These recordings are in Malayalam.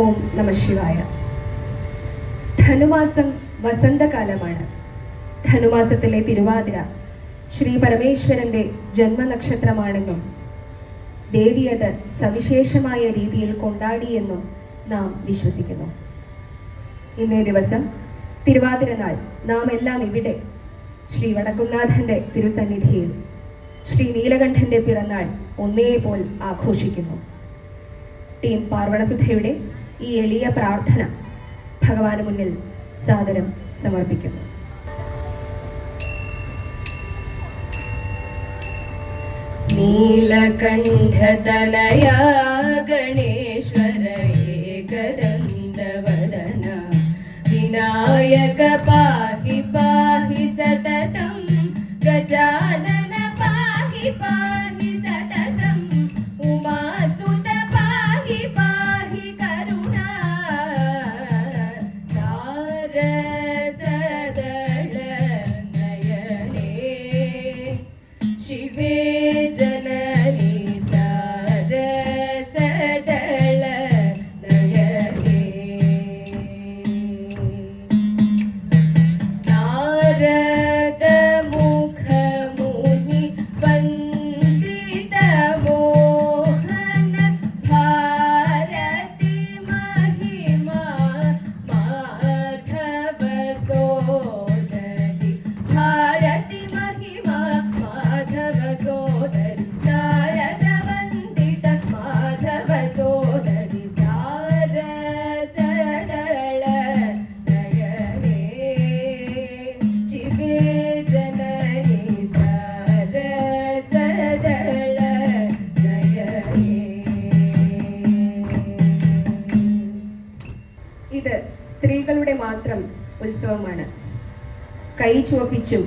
ഓം നമ ശിവായ. ധനുമാസം വസന്തകാലമാണ്. ധനുമാസത്തിലെ തിരുവാതിര ശ്രീ പരമേശ്വരന്റെ ജന്മനക്ഷത്രമാണെന്നും ദേവി അത് സവിശേഷമായ രീതിയിൽ കൊണ്ടാടിയെന്നും നാം വിശ്വസിക്കുന്നു. ഇന്നേ ദിവസം തിരുവാതിര നാൾ നാം എല്ലാം ഇവിടെ ശ്രീ വടക്കുംനാഥന്റെ തിരുസന്നിധിയിൽ ശ്രീ നീലകണ്ഠന്റെ പിറന്നാൾ ഒന്നേ പോൽ ആഘോഷിക്കുന്നു. ടീം പാർവണസുധയുടെ ഈ എളിയ പ്രാർത്ഥന ഭഗവാന് മുന്നിൽ സാദരം സമർപ്പിക്കുന്നു. നീലകണ്ഠതനയ ഗണേശ്വര ഏകദന്തവദന വിനായക പാഹി കൈ ചുവപ്പിച്ചും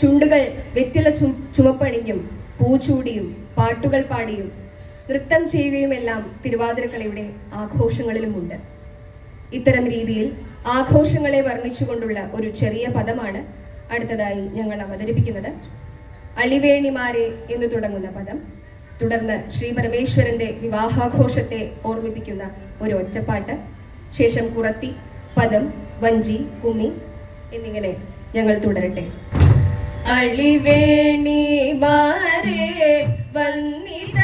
ചുണ്ടുകൾ വെറ്റില ചു ചുമപ്പണിഞ്ഞും പൂച്ചൂടിയും പാട്ടുകൾ പാടിയും നൃത്തം ചെയ്യുകയുമെല്ലാം തിരുവാതിരക്കളിയുടെ ആഘോഷങ്ങളിലുമുണ്ട്. ഇത്തരം രീതിയിൽ ആഘോഷങ്ങളെ വർണിച്ചുകൊണ്ടുള്ള ഒരു ചെറിയ പദമാണ് അടുത്തതായി ഞങ്ങൾ അവതരിപ്പിക്കുന്നത്. അളിവേണിമാരെ എന്ന് തുടങ്ങുന്ന പദം. തുടർന്ന് ശ്രീ പരമേശ്വരന്റെ വിവാഹാഘോഷത്തെ ഓർമ്മിപ്പിക്കുന്ന ഒരു ഒറ്റപ്പാട്ട്. ശേഷം കുറത്തി പദം വഞ്ചി കുമ്മി എന്നിങ്ങനെ ഞങ്ങൾ തുടരട്ടെ. അളിവേണി വന്നിത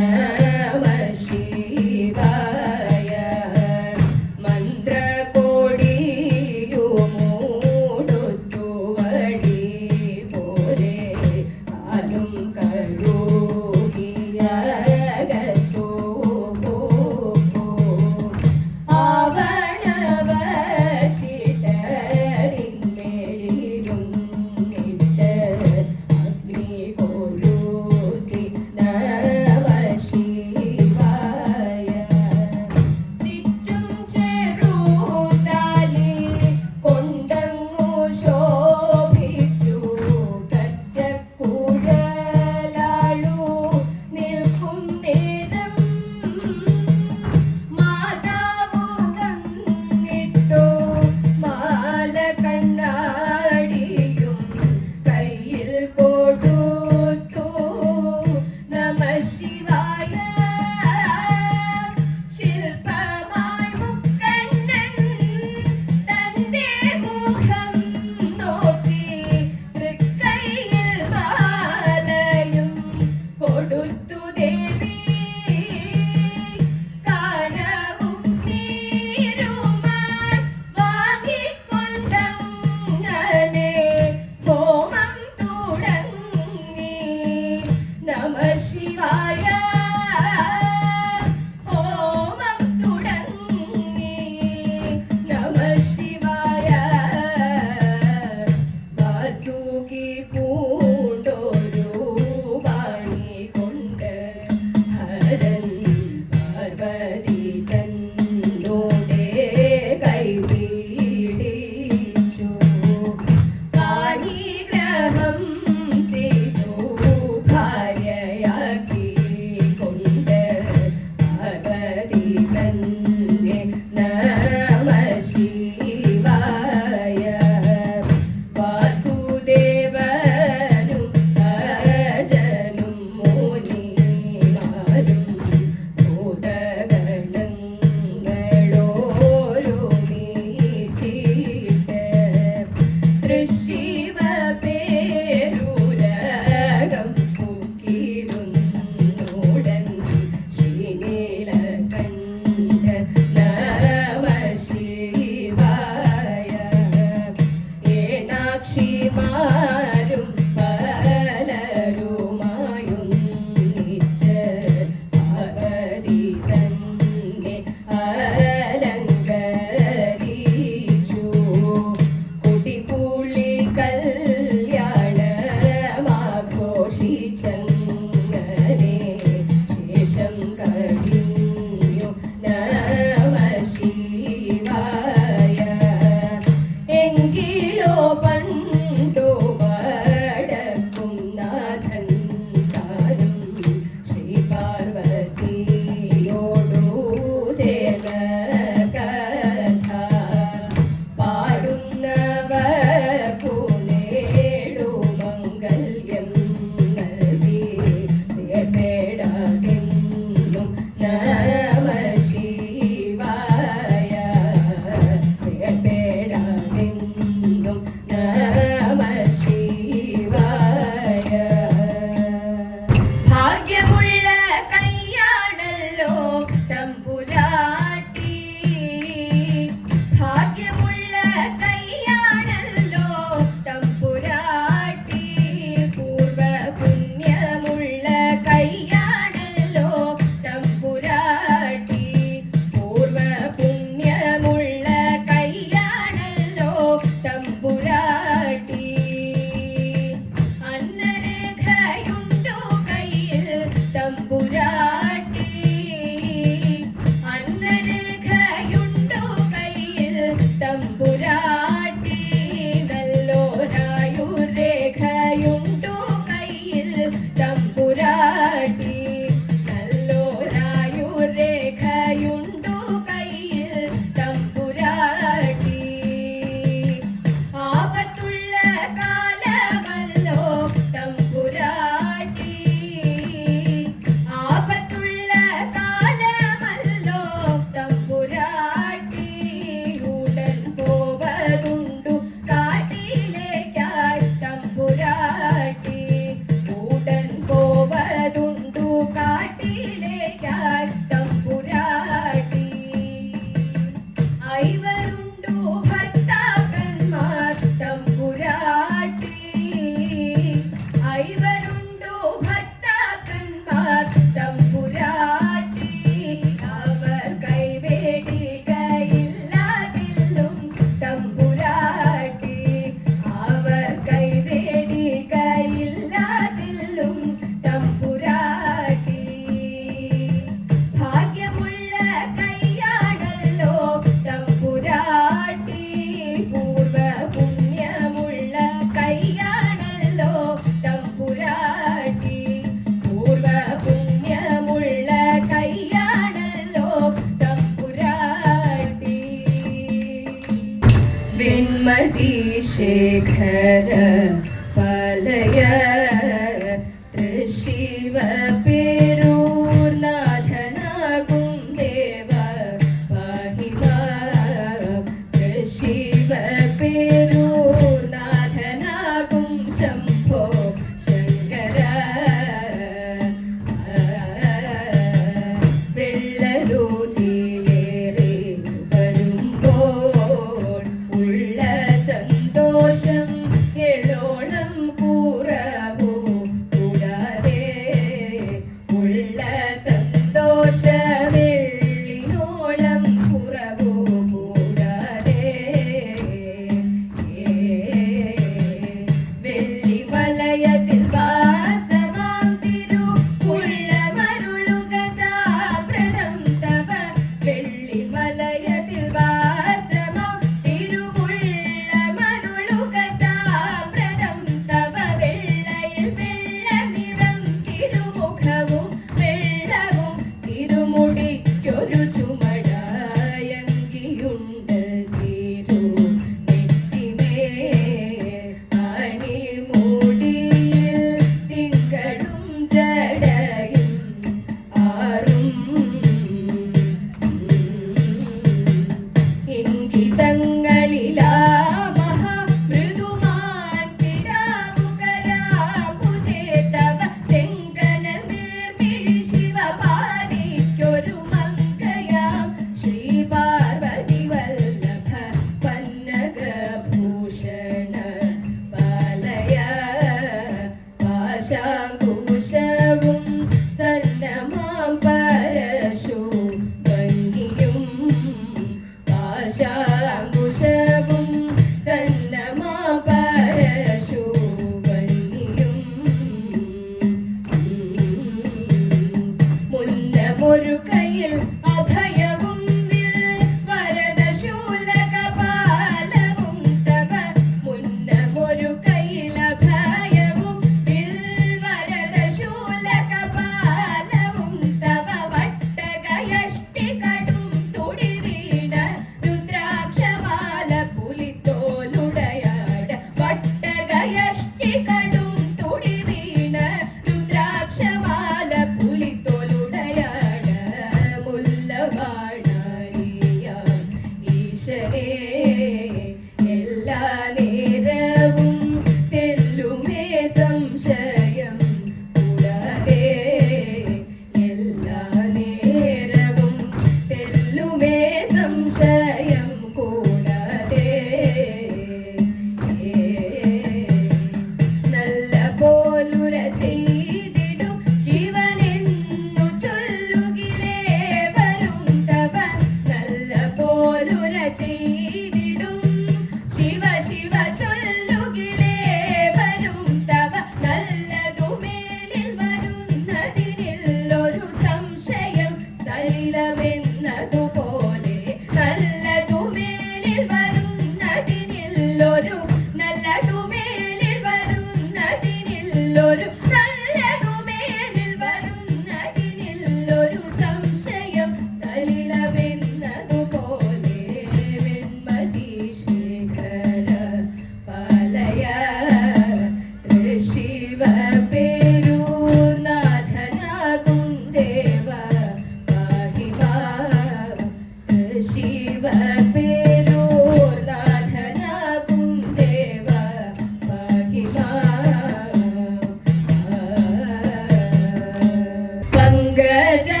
गज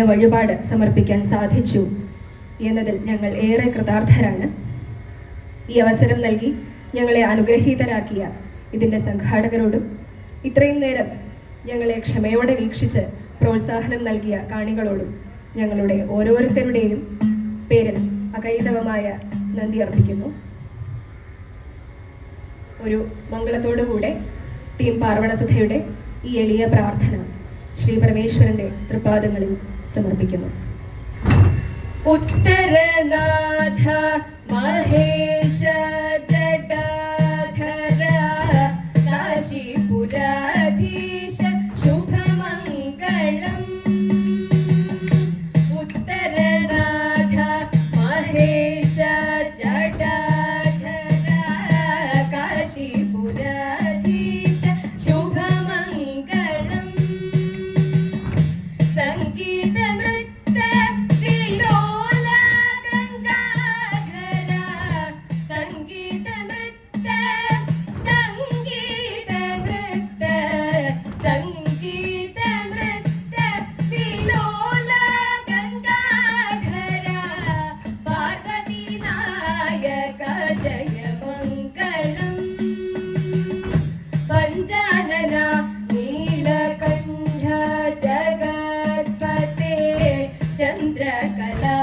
എളിയ വഴിപാട് സമർപ്പിക്കാൻ സാധിച്ചു എന്നതിൽ ഞങ്ങൾ ഏറെ കൃതാർത്ഥരാണ്. ഈ അവസരം നൽകി ഞങ്ങളെ അനുഗ്രഹീതരാക്കിയ ഇതിന്റെ സംഘാടകരോടും ഇത്രയും നേരം ഞങ്ങളെ ക്ഷമയോടെ വീക്ഷിച്ച് പ്രോത്സാഹനം നൽകിയ കാണികളോടും ഞങ്ങളുടെ ഓരോരുത്തരുടെയും പേരിൽ അകൈതവമായ നന്ദി അർപ്പിക്കുന്നു. ഒരു മംഗളത്തോടുകൂടെ ടീം പാർവണസുധയുടെ ഈ എളിയ പ്രാർത്ഥന ശ്രീ പരമേശ്വരന്റെ തൃപാദങ്ങളിൽ സമർപ്പിക്കുന്നു ഉത്തരനാഥ മഹേശ ജടാധര चन्द्रकला